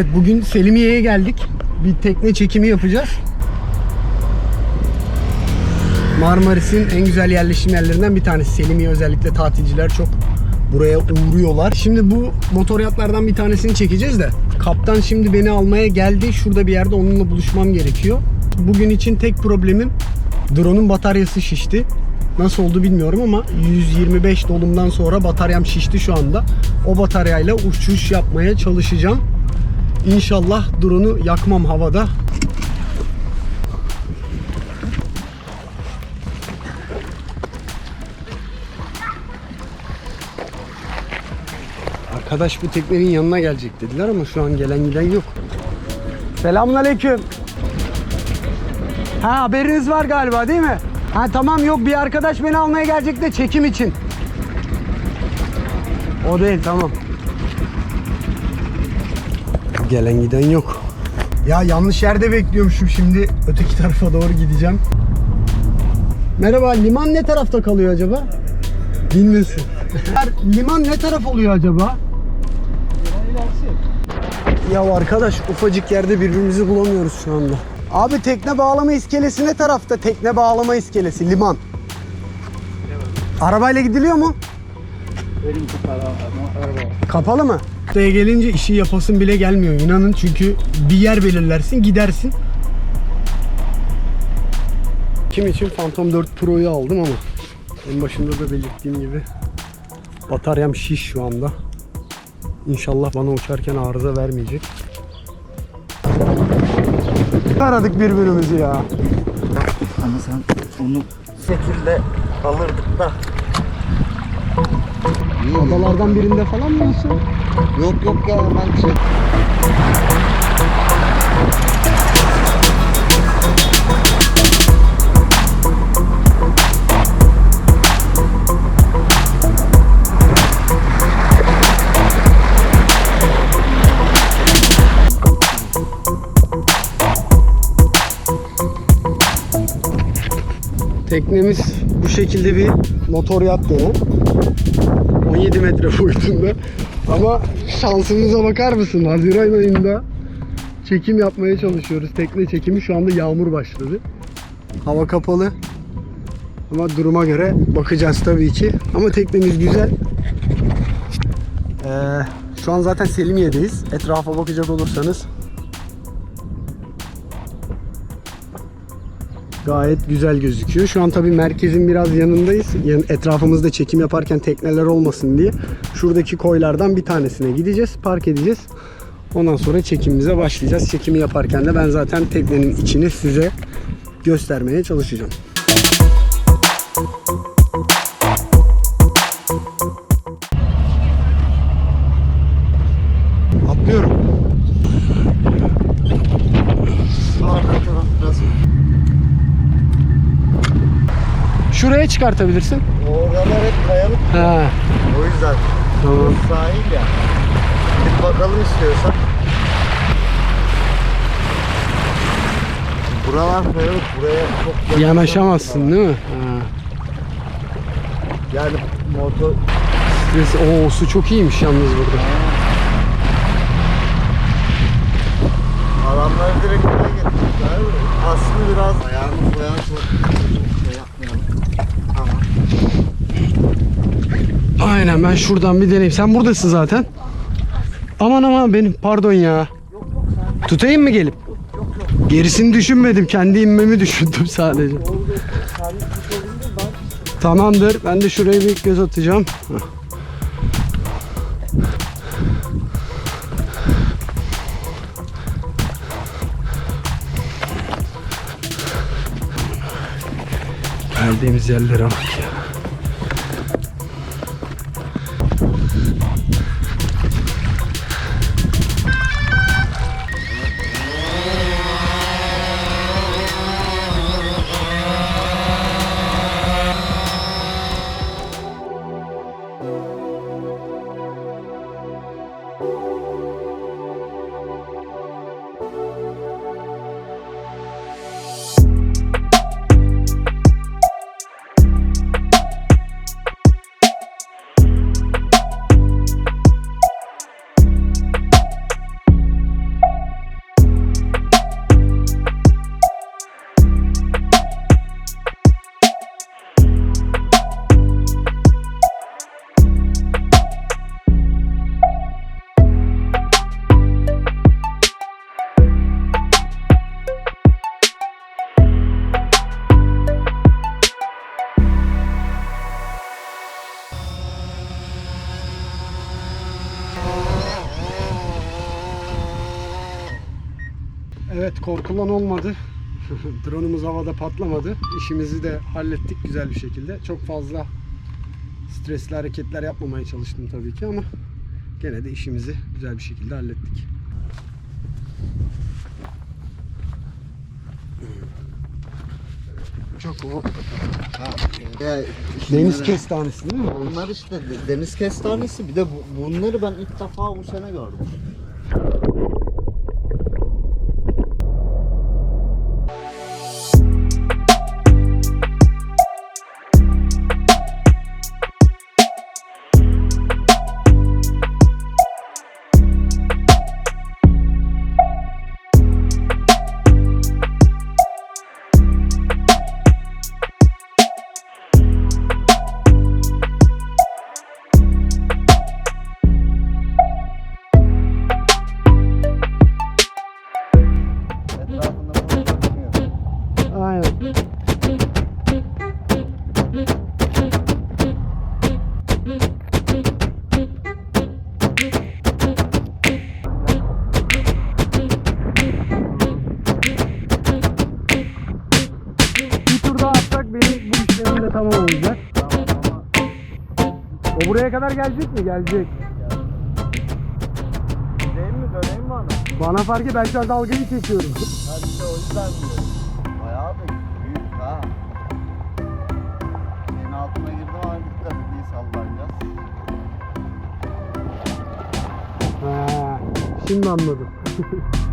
Evet bugün Selimiye'ye geldik. Bir tekne çekimi yapacağız. Marmaris'in en güzel yerleşim yerlerinden bir tanesi. Selimiye özellikle tatilciler çok buraya uğruyorlar. Şimdi bu motor yatlardan bir tanesini çekeceğiz de. Kaptan şimdi beni almaya geldi. Şurada bir yerde onunla buluşmam gerekiyor. Bugün için tek problemim drone'un bataryası şişti. Nasıl oldu bilmiyorum ama 125 dolumdan sonra bataryam şişti şu anda. O bataryayla uçuş yapmaya çalışacağım. İnşallah drone'u yakmam havada. Arkadaş bu teknenin yanına gelecek dediler ama şu an gelen giden yok. Selamünaleyküm. Ha haberiniz var galiba değil mi? Ha tamam yok bir arkadaş beni almaya gelecek de çekim için. O değil tamam. Gelen giden yok. Ya yanlış yerde bekliyormuşum şimdi. Öteki tarafa doğru gideceğim. Merhaba liman ne tarafta kalıyor acaba? Bilmiyorsun. liman ne taraf oluyor acaba? Ya arkadaş ufacık yerde birbirimizi bulamıyoruz şu anda. Abi tekne bağlama iskelesi ne tarafta? Tekne bağlama iskelesi liman. Arabayla gidiliyor mu? Kapalı mı? Buraya gelince işi yapasın bile gelmiyor inanın çünkü bir yer belirlersin gidersin. Kim için Phantom 4 Pro'yu aldım ama en başında da belirttiğim gibi bataryam şiş şu anda. İnşallah bana uçarken arıza vermeyecek. Aradık birbirimizi ya. Ama sen onu şekilde alırdık da. Adalardan birinde falan mı olsun? Yok yok ya ben şey... Teknemiz bu şekilde bir motor yat dolu. 17 metre boyutunda. Ama şansımıza bakar mısın? Haziran ayında çekim yapmaya çalışıyoruz. Tekne çekimi şu anda yağmur başladı. Hava kapalı. Ama duruma göre bakacağız tabii ki. Ama teknemiz güzel. Ee, şu an zaten Selimiye'deyiz. Etrafa bakacak olursanız Gayet güzel gözüküyor. Şu an tabii merkezin biraz yanındayız. Yani etrafımızda çekim yaparken tekneler olmasın diye şuradaki koylardan bir tanesine gideceğiz, park edeceğiz. Ondan sonra çekimimize başlayacağız. Çekimi yaparken de ben zaten teknenin içini size göstermeye çalışacağım. Çıkartabilirsin. Oralar hep kayalık. Ha, O yüzden tamam. sahil ya. Bir bakalım istiyorsan. Buralar kayalık. Buraya çok Yanaşamazsın değil mi? Ha. Yani motor... Stres- Oo, su çok iyiymiş yalnız burada. Adamları direkt buraya getirmişler. Aslında biraz ayağını koyan çok şey yapmayalım. Aynen ben şuradan bir deneyeyim. Sen buradasın zaten. Aman aman benim pardon ya. Tutayım mı gelip? Gerisini düşünmedim. Kendi inmemi düşündüm sadece. Tamamdır. Ben de şuraya bir göz atacağım. Hah. Geldiğimiz yerlere bak ya. Evet korkulan olmadı. Drone'umuz havada patlamadı. İşimizi de hallettik güzel bir şekilde. Çok fazla stresli hareketler yapmamaya çalıştım tabii ki ama gene de işimizi güzel bir şekilde hallettik. Çok o Ha, şimdi deniz de- kestanesi değil mi? Bunlar işte de- deniz kestanesi. Bir de bu- bunları ben ilk defa bu sene gördüm. Tamam olacak. O buraya kadar gelecek mi? Gelecek. Gideyim mi döneyim mi ana? Bana fark et ben şu an dalgayı çekiyorum. Hadi işte o yüzden diyorum. Şimdi anladım.